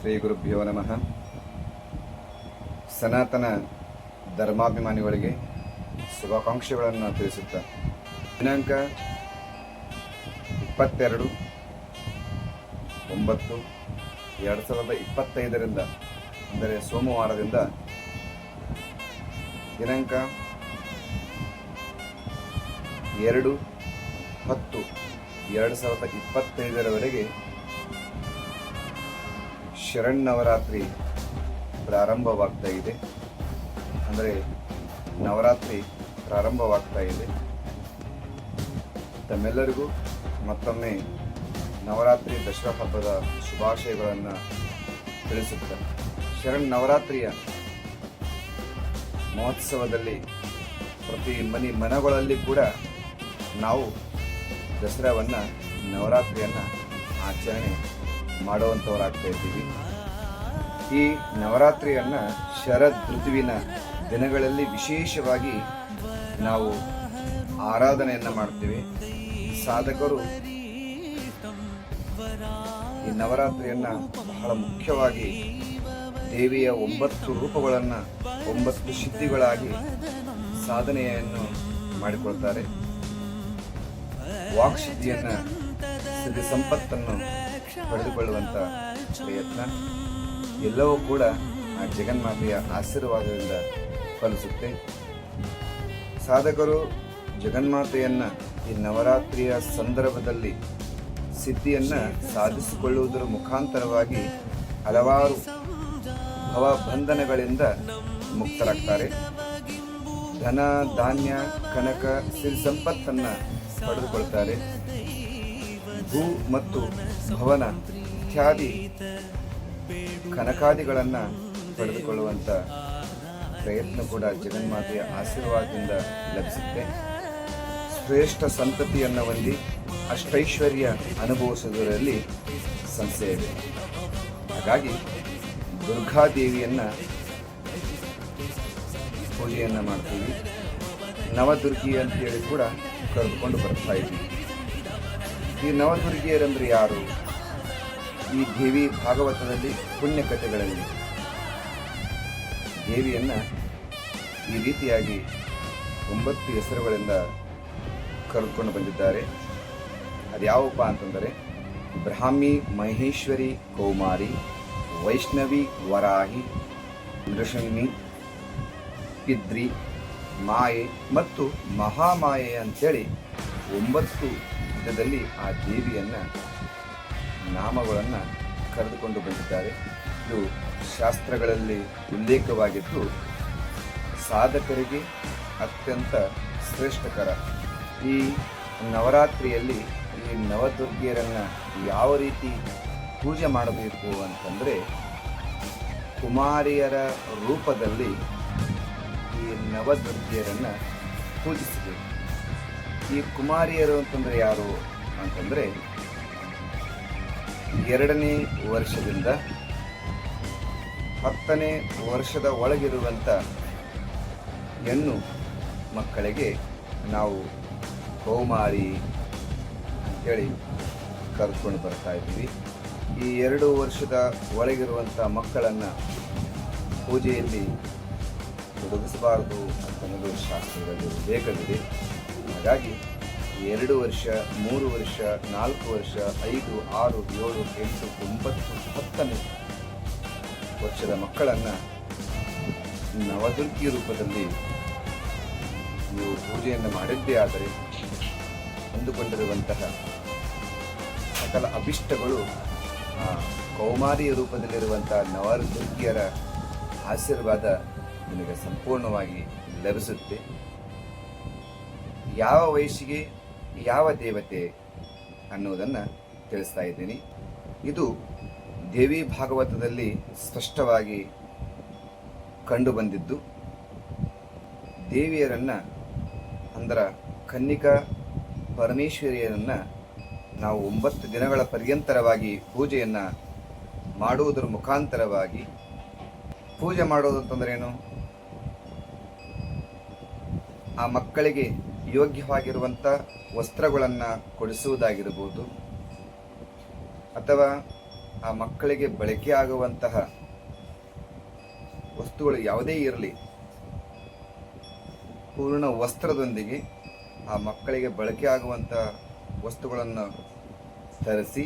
ಶ್ರೀ ಗುರುಭ್ಯೋ ನಮಃ. ಸನಾತನ ಧರ್ಮಾಭಿಮಾನಿಗಳಿಗೆ ಶುಭಾಕಾಂಕ್ಷೆಗಳನ್ನು ತಿಳಿಸುತ್ತಾ. ದಿನಾಂಕ ಇಪ್ಪತ್ತೆರಡು ಒಂಬತ್ತು ಎರಡು ಸಾವಿರದ ಇಪ್ಪತ್ತೈದರಿಂದ, ಅಂದರೆ ಸೋಮವಾರದಿಂದ ದಿನಾಂಕ ಎರಡು ಹತ್ತು ಎರಡು ಸಾವಿರದ ಇಪ್ಪತ್ತೈದರವರೆಗೆ ಶರಣ್ಣವರಾತ್ರಿ ಪ್ರಾರಂಭವಾಗ್ತಾ ಇದೆ. ಅಂದರೆ ನವರಾತ್ರಿ ಪ್ರಾರಂಭವಾಗ್ತಾ ಇದೆ. ತಮ್ಮೆಲ್ಲರಿಗೂ ಮತ್ತೊಮ್ಮೆ ನವರಾತ್ರಿ ದಸರಾ ಹಬ್ಬದ ಶುಭಾಶಯಗಳನ್ನು ತಿಳಿಸುತ್ತಾ ಶರಣ್ ನವರಾತ್ರಿಯ ಮಹೋತ್ಸವದಲ್ಲಿ ಪ್ರತಿ ಮನೆ ಮನಗಳಲ್ಲಿ ಕೂಡ ನಾವು ದಸರಾವನ್ನು, ನವರಾತ್ರಿಯನ್ನು ಆಚರಣೆ ಮಾಡುವಂಥವರಾಗ್ತಾ ಇದ್ದೀವಿ ಈ ನವರಾತ್ರಿಯನ್ನು ಶರದ್ ಋತುವಿನ ದಿನಗಳಲ್ಲಿ ವಿಶೇಷವಾಗಿ ನಾವು ಆರಾಧನೆಯನ್ನು ಮಾಡ್ತೀವಿ. ಸಾಧಕರು ಈ ನವರಾತ್ರಿಯನ್ನು ಬಹಳ ಮುಖ್ಯವಾಗಿ ದೇವಿಯ ಒಂಬತ್ತು ರೂಪಗಳನ್ನು, ಒಂಬತ್ತು ಸಿದ್ಧಿಗಳಾಗಿ ಸಾಧನೆಯನ್ನು ಮಾಡಿಕೊಳ್ತಾರೆ. ವಾಕ್ಶುದ್ಧಿಯನ್ನು ಸಿದ್ಧಿ ಸಂಪತ್ತನ್ನು ಪಡೆದುಕೊಳ್ಳುವಂಥ ಪ್ರಯತ್ನ. ಎಲ್ಲವೂ ಕೂಡ ಆ ಜಗನ್ಮಾತೆಯ ಆಶೀರ್ವಾದದಿಂದ ಫಲಿಸುತ್ತೆ. ಸಾಧಕರು ಜಗನ್ಮಾತೆಯನ್ನ ಈ ನವರಾತ್ರಿಯ ಸಂದರ್ಭದಲ್ಲಿ ಸಿದ್ಧಿಯನ್ನು ಸಾಧಿಸಿಕೊಳ್ಳುವುದರ ಮುಖಾಂತರವಾಗಿ ಹಲವಾರು ಭವಬಂಧನಗಳಿಂದ ಮುಕ್ತರಾಗ್ತಾರೆ. ಧನ, ಧಾನ್ಯ, ಕನಕ, ಸಿರಿ ಸಂಪತ್ತನ್ನ ಪಡೆದುಕೊಳ್ತಾರೆ. ಭೂ ಮತ್ತು ಭವನ ಇತ್ಯಾದಿ ಕನಕಾದಿಗಳನ್ನು ಪಡೆದುಕೊಳ್ಳುವಂಥ ಪ್ರಯತ್ನ ಕೂಡ ಜಗನ್ಮಾತೆಯ ಆಶೀರ್ವಾದದಿಂದ ಲಭಿಸುತ್ತೆ. ಶ್ರೇಷ್ಠ ಸಂತತಿಯನ್ನು ಹೊಂದಿ ಅಷ್ಟೈಶ್ವರ್ಯ ಅನುಭವಿಸುವುದರಲ್ಲಿ ಇದೆ. ಹಾಗಾಗಿ ದುರ್ಗಾದೇವಿಯನ್ನು ಪೂಜೆಯನ್ನು ಮಾಡ್ತೀವಿ. ನವದುರ್ಗಿ ಅಂತೇಳಿ ಕೂಡ ಕರೆದುಕೊಂಡು ಬರ್ತಾ ಇದ್ದೀವಿ. ಈ ನವದುರ್ಗಿಯರಂದ್ರೆ ಯಾರು? ಈ ದೇವಿ ಭಾಗವತದಲ್ಲಿ ಪುಣ್ಯಕಥೆಗಳಲ್ಲಿ. ದೇವಿಯನ್ನು ಈ ರೀತಿಯಾಗಿ ಒಂಬತ್ತು ಹೆಸರುಗಳಿಂದ ಕರೆದುಕೊಂಡು ಬಂದಿದ್ದಾರೆ. ಅದ್ಯಾವಪ್ಪ ಅಂತಂದರೆ, ಬ್ರಾಹ್ಮಿ ಮಹೇಶ್ವರಿ ಕೌಮಾರಿ, ವೈಷ್ಣವಿ ವರಾಹಿ ನೃಶಿನಿ ಪಿದ್ರಿ, ಮಾಯೆ ಮತ್ತು ಮಹಾಮಾಯೆ ಅಂಥೇಳಿ ಒಂಬತ್ತು ವಿಧದಲ್ಲಿ ಆ ದೇವಿಯನ್ನು, ನಾಮಗಳನ್ನು ಕರೆದುಕೊಂಡು ಬಂದಿದ್ದಾರೆ. ಇದು ಶಾಸ್ತ್ರಗಳಲ್ಲಿ ಉಲ್ಲೇಖವಾಗಿದ್ದು, ಸಾಧಕರಿಗೆ ಅತ್ಯಂತ ಶ್ರೇಷ್ಠಕರ. ಈ ನವರಾತ್ರಿಯಲ್ಲಿ ಈ ನವದುರ್ಗಿಯರನ್ನು ಯಾವ ರೀತಿ ಪೂಜೆ ಮಾಡಬೇಕು ಅಂತಂದರೆ, ಕುಮಾರಿಯರ ರೂಪದಲ್ಲಿ ಈ ನವದುರ್ಗಿಯರನ್ನು ಪೂಜಿಸಬೇಕು. ಈ ಕುಮಾರಿಯರು ಅಂತಂದರೆ ಯಾರು ಅಂತಂದರೆ ಎರಡನೇ ವರ್ಷದಿಂದ ಹತ್ತನೇ ವರ್ಷದ ಒಳಗಿರುವಂಥ ಹೆಣ್ಣು ಮಕ್ಕಳಿಗೆ ನಾವು ಕೌಮಾರಿ ಅಂತೇಳಿ ಕರ್ಕೊಂಡು ಬರ್ತಾ ಇದ್ದೀವಿ. ಈ ಎರಡು ವರ್ಷದ ಒಳಗಿರುವಂಥ ಮಕ್ಕಳನ್ನು ಪೂಜೆಯಲ್ಲಿ ತೊಡಗಿಸಬಾರದು ಅಂತ ಶಾಸ್ತ್ರದಲ್ಲಿ ಉಲ್ಲೇಖವಿದೆ ಹಾಗಾಗಿ ಎರಡು ವರ್ಷ, ಮೂರು ವರ್ಷ, ನಾಲ್ಕು ವರ್ಷ, ಐದು, ಆರು, ಏಳು, ಎಂಟು, ಒಂಬತ್ತು, ಹತ್ತನೇ ವರ್ಷದ ಮಕ್ಕಳನ್ನು ನವದುರ್ಗಿ ರೂಪದಲ್ಲಿ ನೀವು ಪೂಜೆಯನ್ನು ಮಾಡಿದ್ದೇ ಆದರೆ ಅಂದುಕೊಂಡಿರುವಂತಹ ಸಕಲ ಅಭಿಷ್ಟಗಳು ಆ ಕೌಮಾರಿಯ ರೂಪದಲ್ಲಿರುವಂತಹ ನವದುರ್ಗಿಯರ ಆಶೀರ್ವಾದ ನಿಮಗೆ ಸಂಪೂರ್ಣವಾಗಿ ಲಭಿಸುತ್ತೆ. ಯಾವ ವಯಸ್ಸಿಗೆ, ಯಾವ ದೇವತೆ ಅನ್ನುವುದನ್ನು ತಿಳಿಸ್ತಾ ಇದ್ದೀನಿ. ಇದು ದೇವಿ ಭಾಗವತದಲ್ಲಿ ಸ್ಪಷ್ಟವಾಗಿ ಕಂಡುಬಂದಿದ್ದು ದೇವಿಯರನ್ನು ಅಂದರೆ ಕನ್ನಿಕಾ ಪರಮೇಶ್ವರಿಯರನ್ನು ನಾವು ಒಂಬತ್ತು ದಿನಗಳ ಪರ್ಯಂತರವಾಗಿ ಪೂಜೆಯನ್ನು ಮಾಡುವುದರ ಮುಖಾಂತರವಾಗಿ ಪೂಜೆ ಮಾಡೋದು ಅಂತಂದ್ರೇನು ಆ ಮಕ್ಕಳಿಗೆ ಯೋಗ್ಯವಾಗಿರುವಂಥ ವಸ್ತ್ರಗಳನ್ನು ಕೊಡಿಸುವುದಾಗಿರ್ಬೋದು. ಅಥವಾ ಆ ಮಕ್ಕಳಿಗೆ ಬಳಕೆ ಆಗುವಂತಹ ವಸ್ತುಗಳು ಯಾವುದೇ ಇರಲಿ, ಪೂರ್ಣ ವಸ್ತ್ರದೊಂದಿಗೆ ಆ ಮಕ್ಕಳಿಗೆ ಬಳಕೆ ಆಗುವಂಥ ವಸ್ತುಗಳನ್ನು ತರಿಸಿ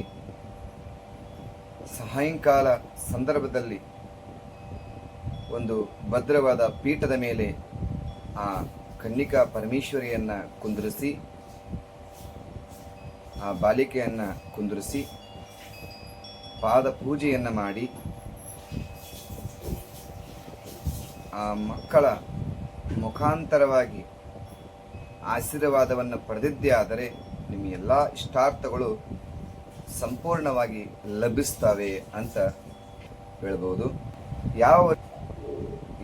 ಸಾಯಂಕಾಲ ಸಂದರ್ಭದಲ್ಲಿ ಒಂದು ಭದ್ರವಾದ ಪೀಠದ ಮೇಲೆ ಆ ಕನ್ನಿಕಾ ಪರಮೇಶ್ವರಿಯನ್ನ ಕುಂದರಿಸಿ, ಆ ಬಾಲಿಕೆಯನ್ನು ಕುಂದರಿಸಿ, ಪಾದ ಪೂಜೆಯನ್ನು ಮಾಡಿ, ಆ ಮಕ್ಕಳ ಮುಖಾಂತರವಾಗಿ ಆಶೀರ್ವಾದವನ್ನು ಪಡೆದಿದ್ದೇ ಆದರೆ ನಿಮ್ಮ ಎಲ್ಲ ಇಷ್ಟಾರ್ಥಗಳು ಸಂಪೂರ್ಣವಾಗಿ ಲಭಿಸ್ತವೆ ಅಂತ ಹೇಳ್ಬೋದು. ಯಾವ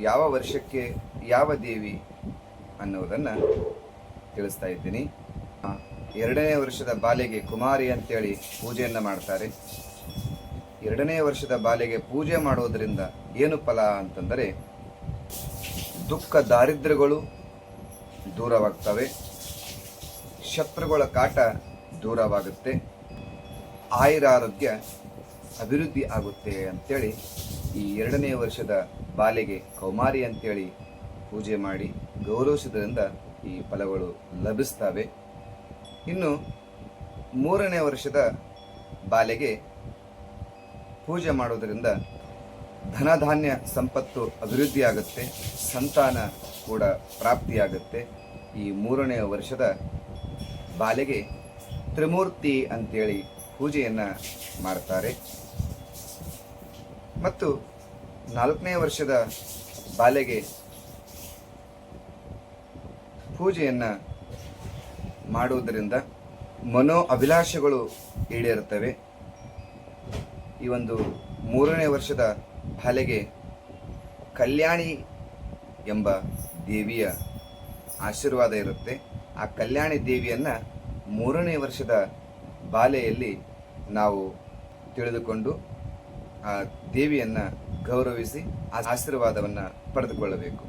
ಯಾವ ವರ್ಷಕ್ಕೆ ಯಾವ ದೇವಿ ಅನ್ನುವುದನ್ನು ತಿಳಿಸ್ತಾ ಇದ್ದೀನಿ. ಎರಡನೇ ವರ್ಷದ ಬಾಲೆಗೆ ಕುಮಾರಿ ಅಂತೇಳಿ ಪೂಜೆಯನ್ನು ಮಾಡ್ತಾರೆ. ಎರಡನೇ ವರ್ಷದ ಬಾಲೆಗೆ ಪೂಜೆ ಮಾಡೋದರಿಂದ ಏನು ಫಲ ಅಂತಂದರೆ ದುಃಖ ದಾರಿದ್ರ್ಯಗಳು ದೂರವಾಗ್ತವೆ. ಶತ್ರುಗಳ ಕಾಟ ದೂರವಾಗುತ್ತೆ. ಆಯುರಾರೋಗ್ಯ ಅಭಿವೃದ್ಧಿ ಆಗುತ್ತೆ ಅಂತೇಳಿ ಈ ಎರಡನೇ ವರ್ಷದ ಬಾಲೆಗೆ ಕೌಮಾರಿ ಅಂತೇಳಿ ಪೂಜೆ ಮಾಡಿ ಗೌರವಿಸುವುದರಿಂದ ಈ ಫಲಗಳು ಲಭಿಸ್ತವೆ. ಇನ್ನು ಮೂರನೇ ವರ್ಷದ ಬಾಲೆಗೆ ಪೂಜೆ ಮಾಡೋದರಿಂದ ಧನಧಾನ್ಯ ಸಂಪತ್ತು ಅಭಿವೃದ್ಧಿಯಾಗುತ್ತೆ, ಸಂತಾನ ಕೂಡ ಪ್ರಾಪ್ತಿಯಾಗುತ್ತೆ. ಈ ಮೂರನೇ ವರ್ಷದ ಬಾಲೆಗೆ ತ್ರಿಮೂರ್ತಿ ಅಂತೇಳಿ ಪೂಜೆಯನ್ನು ಮಾಡ್ತಾರೆ. ಮತ್ತು ನಾಲ್ಕನೇ ವರ್ಷದ ಬಾಲೆಗೆ ಪೂಜೆಯನ್ನು ಮಾಡುವುದರಿಂದ ಮನೋ ಅಭಿಲಾಷೆಗಳು ಈಡೇರುತ್ತವೆ. ಈ ಒಂದು ಮೂರನೇ ವರ್ಷದ ಹಲೆಗೆ ಕಲ್ಯಾಣಿ ಎಂಬ ದೇವಿಯ ಆಶೀರ್ವಾದ ಇರುತ್ತೆ. ಆ ಕಲ್ಯಾಣಿ ದೇವಿಯನ್ನು ಮೂರನೇ ವರ್ಷದ ಬಾಲೆಯಲ್ಲಿ ನಾವು ತಿಳಿದುಕೊಂಡು ಆ ದೇವಿಯನ್ನು ಗೌರವಿಸಿ ಆ ಆಶೀರ್ವಾದವನ್ನು ಪಡೆದುಕೊಳ್ಳಬೇಕು.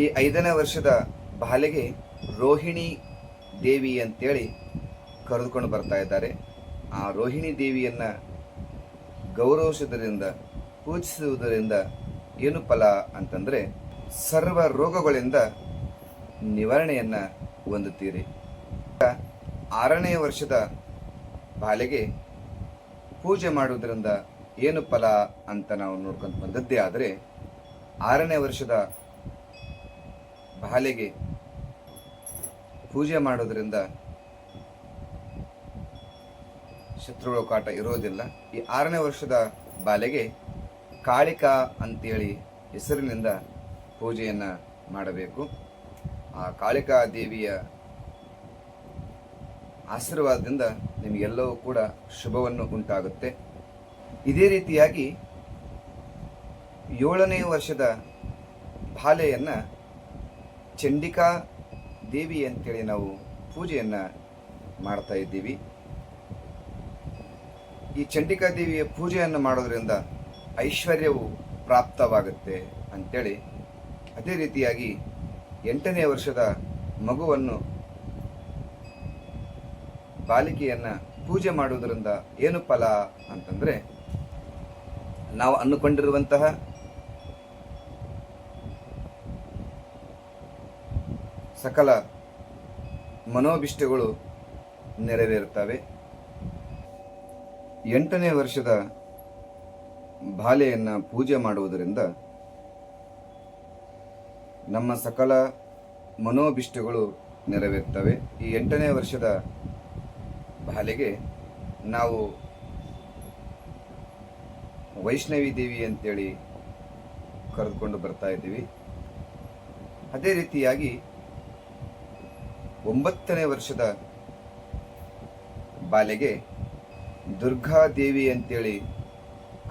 ಈ ಐದನೇ ವರ್ಷದ ಬಾಲೆಗೆ ರೋಹಿಣಿ ದೇವಿ ಅಂತೇಳಿ ಕರೆದುಕೊಂಡು ಬರ್ತಾ ಇದ್ದಾರೆ. ಆ ರೋಹಿಣಿ ದೇವಿಯನ್ನು ಗೌರವಿಸುವುದರಿಂದ, ಪೂಜಿಸುವುದರಿಂದ ಏನು ಫಲ ಅಂತಂದರೆ ಸರ್ವ ರೋಗಗಳಿಂದ ನಿವಾರಣೆಯನ್ನು ಹೊಂದುತ್ತೀರಿ. ಆರನೇ ವರ್ಷದ ಬಾಲೆಗೆ ಪೂಜೆ ಮಾಡುವುದರಿಂದ ಏನು ಫಲ ಅಂತ ನಾವು ನೋಡ್ಕೊಂಡು ಬಂದದ್ದೇ ಆದರೆ, ಆರನೇ ವರ್ಷದ ಬಾಲೆಗೆ ಪೂಜೆ ಮಾಡೋದ್ರಿಂದ ಶತ್ರುಗಳ ಕಾಟ ಇರೋದಿಲ್ಲ. ಈ ಆರನೇ ವರ್ಷದ ಬಾಲೆಗೆ ಕಾಳಿಕಾ ಅಂತೇಳಿ ಹೆಸರಿನಿಂದ ಪೂಜೆಯನ್ನು ಮಾಡಬೇಕು. ಆ ಕಾಳಿಕಾ ದೇವಿಯ ಆಶೀರ್ವಾದದಿಂದ ನಿಮಗೆಲ್ಲವೂ ಕೂಡ ಶುಭವನ್ನು ಉಂಟಾಗುತ್ತೆ. ಇದೇ ರೀತಿಯಾಗಿ ಏಳನೇ ವರ್ಷದ ಬಾಲೆಯನ್ನು ಚಂಡಿಕಾ ದೇವಿ ಅಂತೇಳಿ ನಾವು ಪೂಜೆಯನ್ನು ಮಾಡ್ತಾ ಇದ್ದೀವಿ. ಈ ಚಂಡಿಕಾ ದೇವಿಯ ಪೂಜೆಯನ್ನು ಮಾಡೋದ್ರಿಂದ ಐಶ್ವರ್ಯವು ಪ್ರಾಪ್ತವಾಗುತ್ತೆ ಅಂತೇಳಿ ಅದೇ ರೀತಿಯಾಗಿ ಎಂಟನೇ ವರ್ಷದ ಮಗುವನ್ನು ಬಾಲಿಕೆಯನ್ನು ಪೂಜೆ ಮಾಡುವುದರಿಂದ ಏನು ಫಲ ಅಂತಂದರೆ ನಾವು ಅಂದುಕೊಂಡಿರುವಂತಹ ಸಕಲ ಮನೋಭಿಷ್ಟಗಳು ನೆರವೇರುತ್ತವೆ. ಎಂಟನೇ ವರ್ಷದ ಬಾಲೆಯನ್ನು ಪೂಜೆ ಮಾಡುವುದರಿಂದ ನಮ್ಮ ಸಕಲ ಮನೋಭಿಷ್ಟಗಳು ನೆರವೇರ್ತವೆ. ಈ ಎಂಟನೇ ವರ್ಷದ ಬಾಲೆಗೆ ನಾವು ವೈಷ್ಣವಿ ದೇವಿ ಅಂತೇಳಿ ಕರೆದುಕೊಂಡು ಬರ್ತಾ ಇದ್ದೀವಿ. ಅದೇ ರೀತಿಯಾಗಿ ಒಂಬತ್ತನೇ ವರ್ಷದ ಬಾಲೆಗೆ ದುರ್ಗಾದೇವಿ ಅಂತೇಳಿ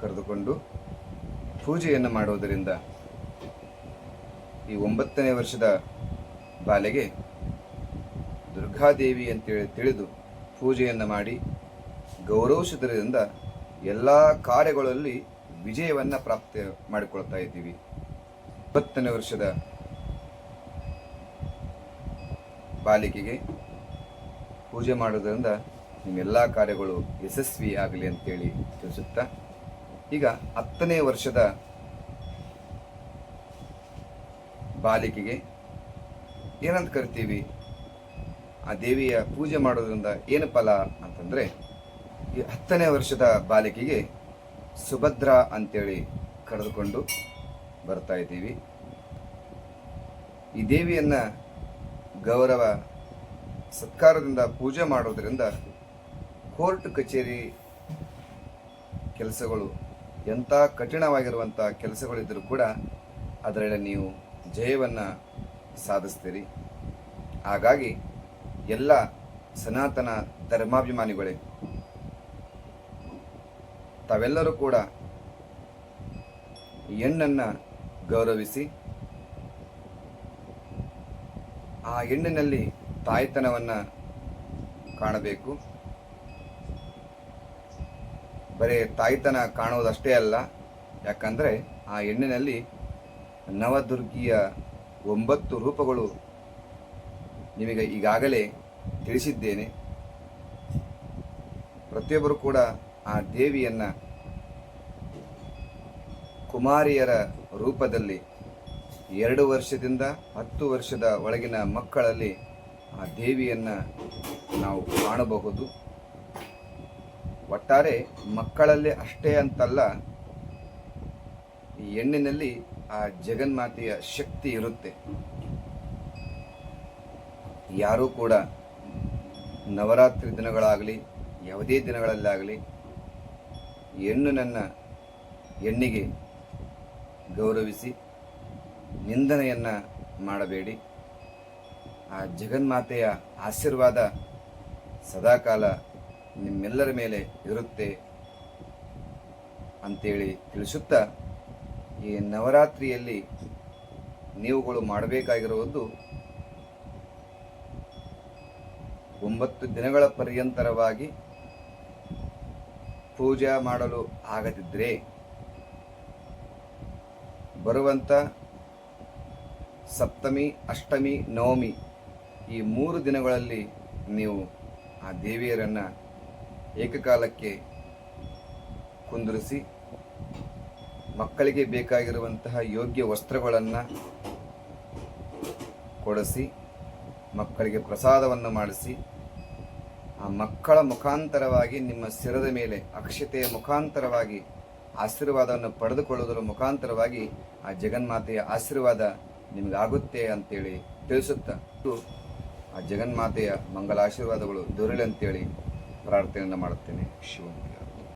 ಕರೆದುಕೊಂಡು ಪೂಜೆಯನ್ನು ಮಾಡುವುದರಿಂದ ಈ ಒಂಬತ್ತನೇ ವರ್ಷದ ಬಾಲೆಗೆ ದುರ್ಗಾದೇವಿ ಅಂತೇಳಿ ತಿಳಿದು ಪೂಜೆಯನ್ನು ಮಾಡಿ ಗೌರವಿಸುವುದರಿಂದ ಎಲ್ಲ ಕಾರ್ಯಗಳಲ್ಲಿ ವಿಜಯವನ್ನು ಪ್ರಾಪ್ತಿ ಮಾಡಿಕೊಳ್ತಾ ಇದ್ದೀವಿ. ಇಪ್ಪತ್ತನೇ ವರ್ಷದ ಬಾಲಿಕೆಗೆ ಪೂಜೆ ಮಾಡೋದರಿಂದ ನಿಮ್ಮೆಲ್ಲ ಕಾರ್ಯಗಳು ಯಶಸ್ವಿ ಆಗಲಿ ಅಂತೇಳಿ ತಿಳಿಸುತ್ತಾ, ಈಗ ಹತ್ತನೇ ವರ್ಷದ ಬಾಲಿಕೆಗೆ ಏನಂತ ಕರಿತೀವಿ? ಆ ದೇವಿಯ ಪೂಜೆ ಮಾಡೋದ್ರಿಂದ ಏನು ಫಲ ಅಂತಂದರೆ, ಈ ಹತ್ತನೇ ವರ್ಷದ ಬಾಲಿಕೆಗೆ ಸುಭದ್ರ ಅಂತೇಳಿ ಕರೆದುಕೊಂಡು ಬರ್ತಾ ಇದ್ದೀವಿ. ಈ ದೇವಿಯನ್ನ ಗೌರವ ಸತ್ಕಾರದಿಂದ ಪೂಜೆ ಮಾಡೋದರಿಂದ ಕೋರ್ಟ್ ಕಚೇರಿ ಕೆಲಸಗಳು ಎಂಥ ಕಠಿಣವಾಗಿರುವಂಥ ಕೆಲಸಗಳಿದ್ದರೂ ಕೂಡ ಅದರಲ್ಲಿ ನೀವು ಜಯವನ್ನು ಸಾಧಿಸ್ತೀರಿ. ಹಾಗಾಗಿ ಎಲ್ಲ ಸನಾತನ ಧರ್ಮಾಭಿಮಾನಿಗಳೇ, ತಾವೆಲ್ಲರೂ ಕೂಡ ಹೆಣ್ಣನ್ನು ಗೌರವಿಸಿ ಆ ಹೆಣ್ಣಿನಲ್ಲಿ ತಾಯ್ತನವನ್ನು ಕಾಣಬೇಕು. ಬರೀ ತಾಯ್ತನ ಕಾಣುವುದಷ್ಟೇ ಅಲ್ಲ, ಯಾಕಂದರೆ ಆ ಹೆಣ್ಣಿನಲ್ಲಿ ನವದುರ್ಗಿಯ ಒಂಬತ್ತು ರೂಪಗಳು ನಿಮಗೆ ಈಗಾಗಲೇ ತಿಳಿಸಿದ್ದೇನೆ. ಪ್ರತಿಯೊಬ್ಬರು ಕೂಡ ಆ ದೇವಿಯನ್ನು ಕುಮಾರಿಯರ ರೂಪದಲ್ಲಿ ಎರಡು ವರ್ಷದಿಂದ ಹತ್ತು ವರ್ಷದ ಒಳಗಿನ ಮಕ್ಕಳಲ್ಲಿ ಆ ದೇವಿಯನ್ನು ನಾವು ಕಾಣಬಹುದು. ಒಟ್ಟಾರೆ ಮಕ್ಕಳಲ್ಲಿ ಅಷ್ಟೇ ಅಂತಲ್ಲ, ಈ ಹೆಣ್ಣಿನಲ್ಲಿ ಆ ಜಗನ್ಮಾತೆಯ ಶಕ್ತಿ ಇರುತ್ತೆ. ಯಾರೂ ಕೂಡ ನವರಾತ್ರಿ ದಿನಗಳಾಗಲಿ, ಯಾವುದೇ ದಿನಗಳಲ್ಲಾಗಲಿ, ಹೆಣ್ಣು ನನ್ನ ಹೆಣ್ಣಿಗೆ ಗೌರವಿಸಿ ನಿಂದನೆಯನ್ನು ಮಾಡಬೇಡಿ. ಆ ಜಗನ್ಮಾತೆಯ ಆಶೀರ್ವಾದ ಸದಾಕಾಲ ನಿಮ್ಮೆಲ್ಲರ ಮೇಲೆ ಇರುತ್ತೆ ಅಂತೇಳಿ ತಿಳಿಸುತ್ತಾ ಈ ನವರಾತ್ರಿಯಲ್ಲಿ ನೀವುಗಳು ಮಾಡಬೇಕಾಗಿರುವುದು ಒಂಬತ್ತು ದಿನಗಳ ಪರ್ಯಂತರವಾಗಿ ಪೂಜಾ ಮಾಡಲು ಆಗದಿದ್ದರೆ ಬರುವಂಥ ಸಪ್ತಮಿ, ಅಷ್ಟಮಿ, ನವಮಿ ಈ ಮೂರು ದಿನಗಳಲ್ಲಿ ನೀವು ಆ ದೇವಿಯರನ್ನು ಏಕಕಾಲಕ್ಕೆ ಕುಂದಿರಿಸಿ, ಮಕ್ಕಳಿಗೆ ಬೇಕಾಗಿರುವಂತಹ ಯೋಗ್ಯ ವಸ್ತ್ರಗಳನ್ನು ಕೊಡಿಸಿ, ಮಕ್ಕಳಿಗೆ ಪ್ರಸಾದವನ್ನು ಮಾಡಿಸಿ, ಆ ಮಕ್ಕಳ ಮುಖಾಂತರವಾಗಿ ನಿಮ್ಮ ಶಿರದ ಮೇಲೆ, ಅಕ್ಷತೆಯ ಮುಖಾಂತರವಾಗಿ ಆಶೀರ್ವಾದವನ್ನು ಪಡೆದುಕೊಳ್ಳುವುದರ ಮುಖಾಂತರವಾಗಿ ಆ ಜಗನ್ಮಾತೆಯ ಆಶೀರ್ವಾದ ನಿಮಗಾಗುತ್ತೆ ಅಂತೇಳಿ ತಿಳಿಸುತ್ತಾ. ಆ ಜಗನ್ಮಾತೆಯ ಮಂಗಲ ಆಶೀರ್ವಾದಗಳು ದೊರಳಿ ಅಂತೇಳಿ ಪ್ರಾರ್ಥನೆಯನ್ನು ಮಾಡುತ್ತೇನೆ. ಶಿವ